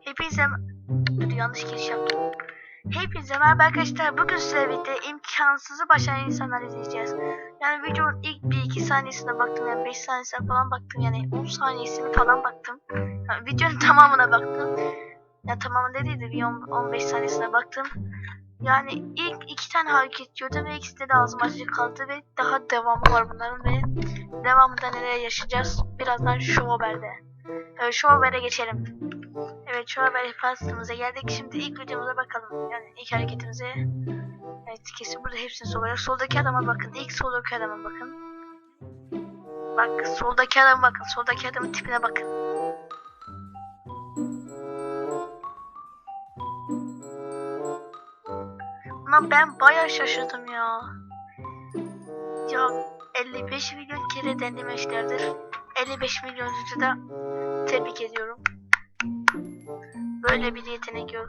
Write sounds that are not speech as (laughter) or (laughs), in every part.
Hepinize Dur, yanlış giriş yaptım. Hepinize merhaba arkadaşlar. Bugün sizlerle birlikte imkansızı başaran insanlar izleyeceğiz. Yani videonun ilk 1-2 saniyesine baktım. Yani 5 saniyesine falan baktım. Yani 10 saniyesine falan baktım. Yani videonun (laughs) tamamına baktım. Ya tamamı dediği de bir 10 15 saniyesine baktım. Yani ilk iki tane hareket gördüm ve ikisi de ağzım açık kaldı ve daha devamı var bunların ve devamında neler yaşayacağız birazdan şu haberde. Evet, şu habere geçelim. Evet şu haber faslımıza geldik. Şimdi ilk videomuza bakalım. Yani ilk hareketimize. Evet kesin burada hepsini soracak. Soldaki adama bakın. İlk soldaki adama bakın. Bak soldaki adama bakın. Soldaki adamın tipine bakın. Ama ben bayağı şaşırdım ya. Ya 55 milyon kere denemişlerdir. 55 milyonuncu da tebrik ediyorum. Böyle bir yetenek yok.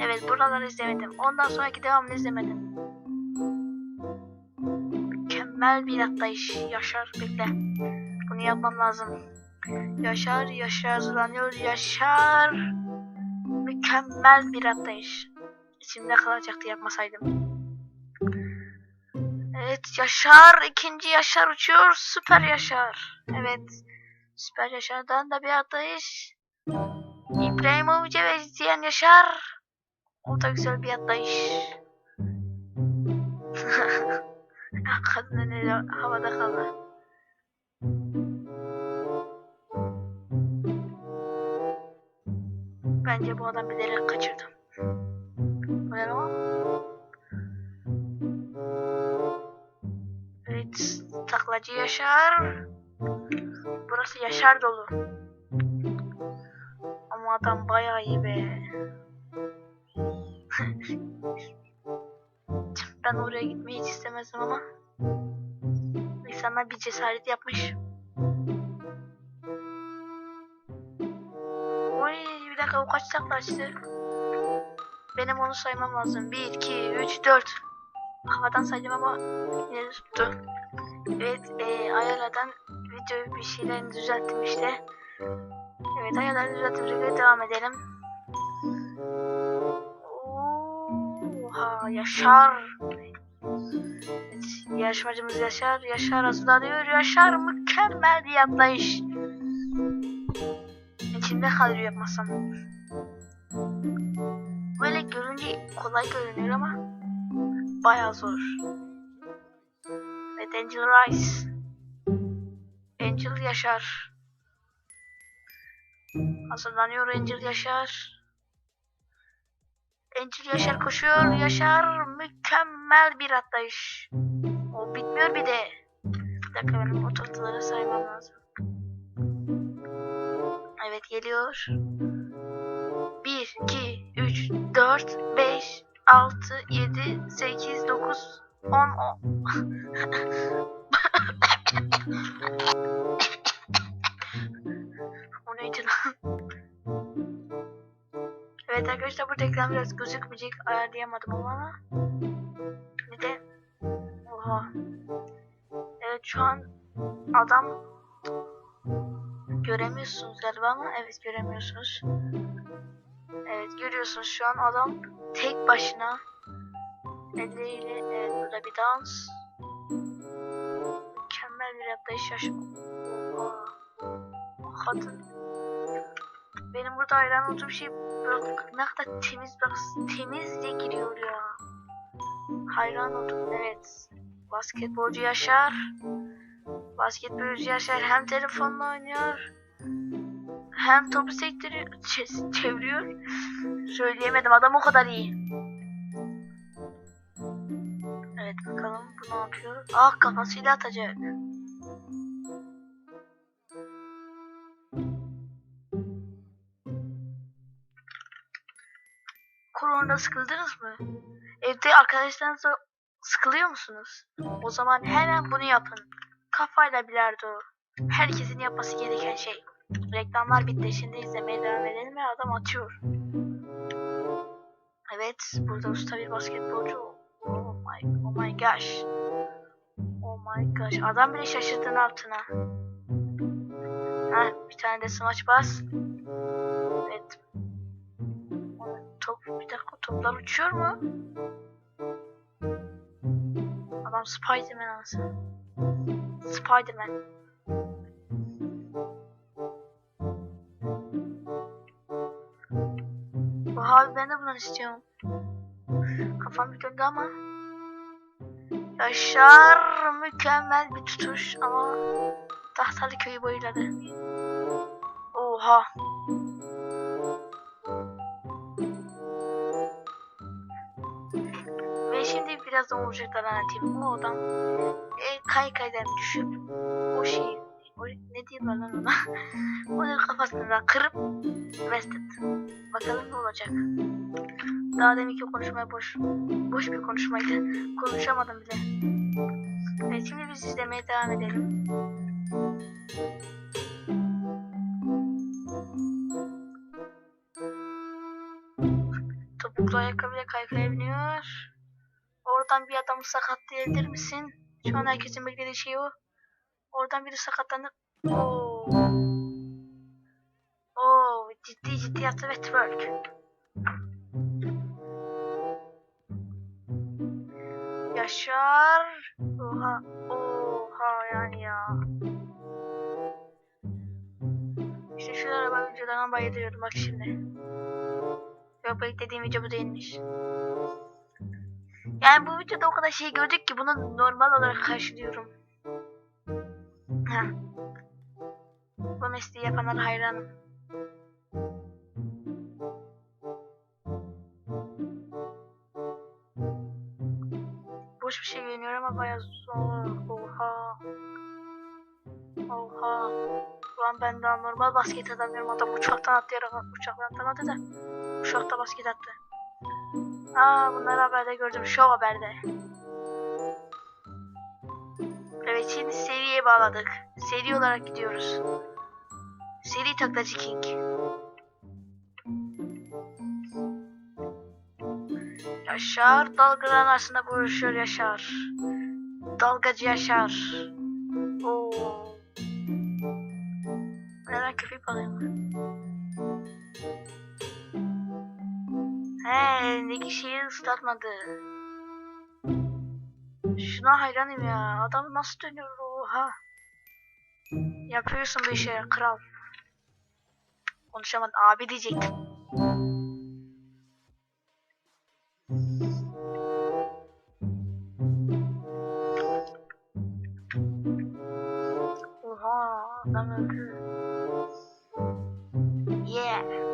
Evet buraları izlemedim. Ondan sonraki devamını izlemedim. Mükemmel bir atlayış. Yaşar bekle. Bunu yapmam lazım. Yaşar, Yaşar hazırlanıyor. Yaşar. Mükemmel bir atlayış. İçimde kalacaktı yapmasaydım. Evet Yaşar ikinci Yaşar uçuyor. Süper Yaşar. Evet. Süper Yaşar'dan da bir atlayış. İbrahimovic'e ve Ziyan Yaşar. O da güzel bir atlayış. (laughs) Kadın eli havada kaldı. Bence bu adam bilerek kaçırdı. Bu ne lan? Evet, taklacı Yaşar. Burası Yaşar dolu. Ama adam bayağı iyi be. ben oraya gitmeyi hiç istemezdim ama. İnsanlar bir cesaret yapmış. Oy bir dakika o kaç takla açtı? Benim onu saymam lazım. 1, 2, 3, 4. Havadan saydım ama yine tuttu. Evet e, ayarlardan video bir şeylerini düzelttim işte. Evet ayarları düzelttim. Şöyle devam edelim. Oha Yaşar. Evet, yarışmacımız Yaşar. Yaşar hazırlanıyor. Yaşar mükemmel bir atlayış. İçimde kalıyor yapmasam. Böyle görünce kolay görünüyor ama bayağı zor. Evet Angel Rice. Angel Yaşar. Hazırlanıyor Angel Yaşar. Angel Yaşar koşuyor. Yaşar mükemmel bir atlayış. O bitmiyor bir de. Bir dakika benim o tahtaları saymam lazım. Evet geliyor. 1, 2, 3, 4, 5, 6, 7, 8, 9, 10, 10. Evet arkadaşlar bu ekran biraz gözükmeyecek ayarlayamadım ama. Bir de oha. Evet şu an adam göremiyorsunuz galiba ama evet göremiyorsunuz. Evet görüyorsunuz şu an adam tek başına elleriyle evet burada bir dans. Mükemmel bir atlayış yaş oha kadın benim burada hayran olduğum şey bak ne kadar temiz bak temizce giriyor ya. Hayran oldum evet. Basketbolcu Yaşar. Basketbolcu Yaşar hem telefonla oynuyor hem topu sektiriyor, çe- çeviriyor. Söyleyemedim adam o kadar iyi. Evet bakalım bu ne yapıyor? Ah kafasıyla atacak. Koronada sıkıldınız mı? Evde arkadaşlarınızla sıkılıyor musunuz? O zaman hemen bunu yapın. Kafayla bilardo. Herkesin yapması gereken şey. Reklamlar bitti. Şimdi izlemeye devam edelim ve adam atıyor. Evet, burada usta bir basketbolcu. Oh my, oh my gosh. Oh my gosh. Adam bile şaşırdı ne yaptığına. Heh, bir tane de smaç bas. Bir dakika toplar uçuyor mu? Adam Spiderman anasını. Spiderman. Oha abi ben de bundan istiyorum. Kafam bir döndü ama. Yaşar mükemmel bir tutuş ama tahtalı köyü boyladı. Oha. Ve şimdi birazdan olacaklar anlatayım. O adam e, kaykaydan düşüp o şeyi o, ne diyorlar lan ona? (laughs) Onu kafasından kırıp rest etti. Bakalım ne olacak. Daha deminki konuşmaya boş boş bir konuşmaydı. Konuşamadım bile. Evet şimdi biz izlemeye devam edelim. Topuklu ayakkabıyla kaykaya biniyor. Oradan bir adamı sakatlayabilir misin? Şu an herkesin beklediği şey o. Oradan biri sakatlandı. Oo. Oo, ciddi ciddi yaptı ve. Yaşar. Oha. Oha yani ya. İşte şu araba videolarına bayılıyorum bak şimdi. Yok dediğim video bu değilmiş. Yani bu videoda o kadar şey gördük ki bunu normal olarak karşılıyorum. Bu mesleği yapanlara hayranım. Boş bir şey görünüyor ama bayağı zor. Oha. Oha. Şu an ben daha normal basket atamıyorum. Adam uçaktan atlayarak uçaktan atlamadı da. Uçakta basket attı. Aa bunları haberde gördüm. Show haberde. Evet şimdi seriye bağladık. Seri olarak gidiyoruz. Seri taklacı King. Yaşar dalgaların arasında buluşuyor Yaşar. Dalgacı Yaşar. Oo. Neden köpek balığı? Elindeki şeyi ıslatmadı. Şuna hayranım ya. Adam nasıl dönüyor oha. Yapıyorsun bu işi kral. Konuşamadım. Abi diyecektim. Oha adam öldü. Yeah.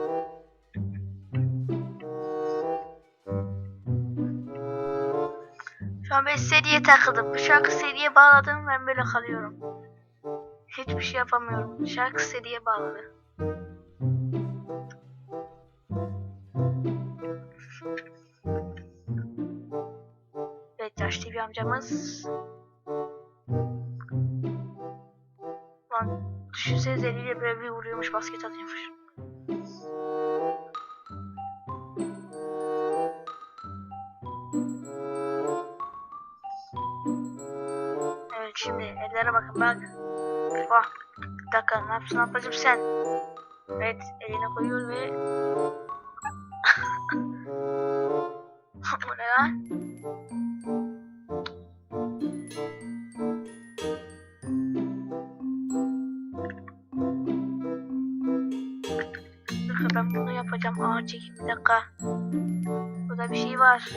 Ben seriye takıldım. Bu şarkı seriye bağladım ben böyle kalıyorum. Hiçbir şey yapamıyorum. Şarkı seriye bağladı. Yaşlı bir amcamız. Lan düşünsenize eliyle böyle bir vuruyormuş basket atıyormuş. Evet şimdi ellere bakın bak. Bak. Bir dakika ne yapsın ablacım sen? Evet eline koyuyor ve... (laughs) Bu ne lan? Ben bunu yapacağım. Aa çekin bir dakika. Burada bir şey var.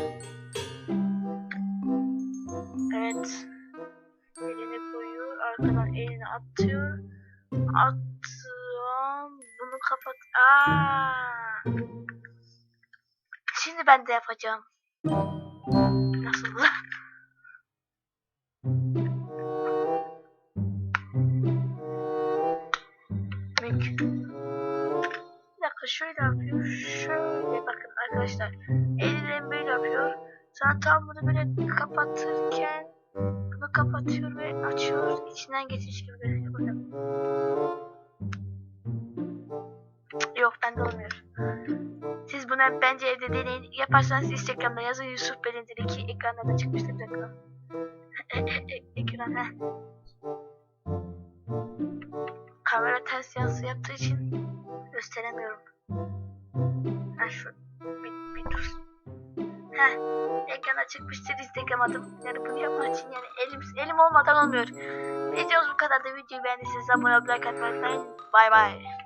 Attım. Bunu kapat. Aa. Şimdi ben de yapacağım. Nasıl. Bir dakika şöyle yapıyor. Şöyle bakın arkadaşlar. Elini böyle yapıyor. Sonra tam bunu böyle kapatırken bunu kapatıyor ve açıyor. İçinden geçmiş gibi görünüyor. Bakın. Yok bende olmuyor. Siz bunu bence evde deneyin. Yaparsanız Instagram'da yazın Yusuf Belendi'deki ekranda da çıkmıştır. Bir dakika. (laughs) Ekran he. kamera ters yansı yaptığı için gösteremiyorum. Ha şu. Heh ekrana çıkmıştır adım. Yani bunu yapmak için yani elim, elim olmadan olmuyor. Videomuz bu kadar da videoyu beğendiyseniz abone olmayı like atmayı unutmayın. Bay bay.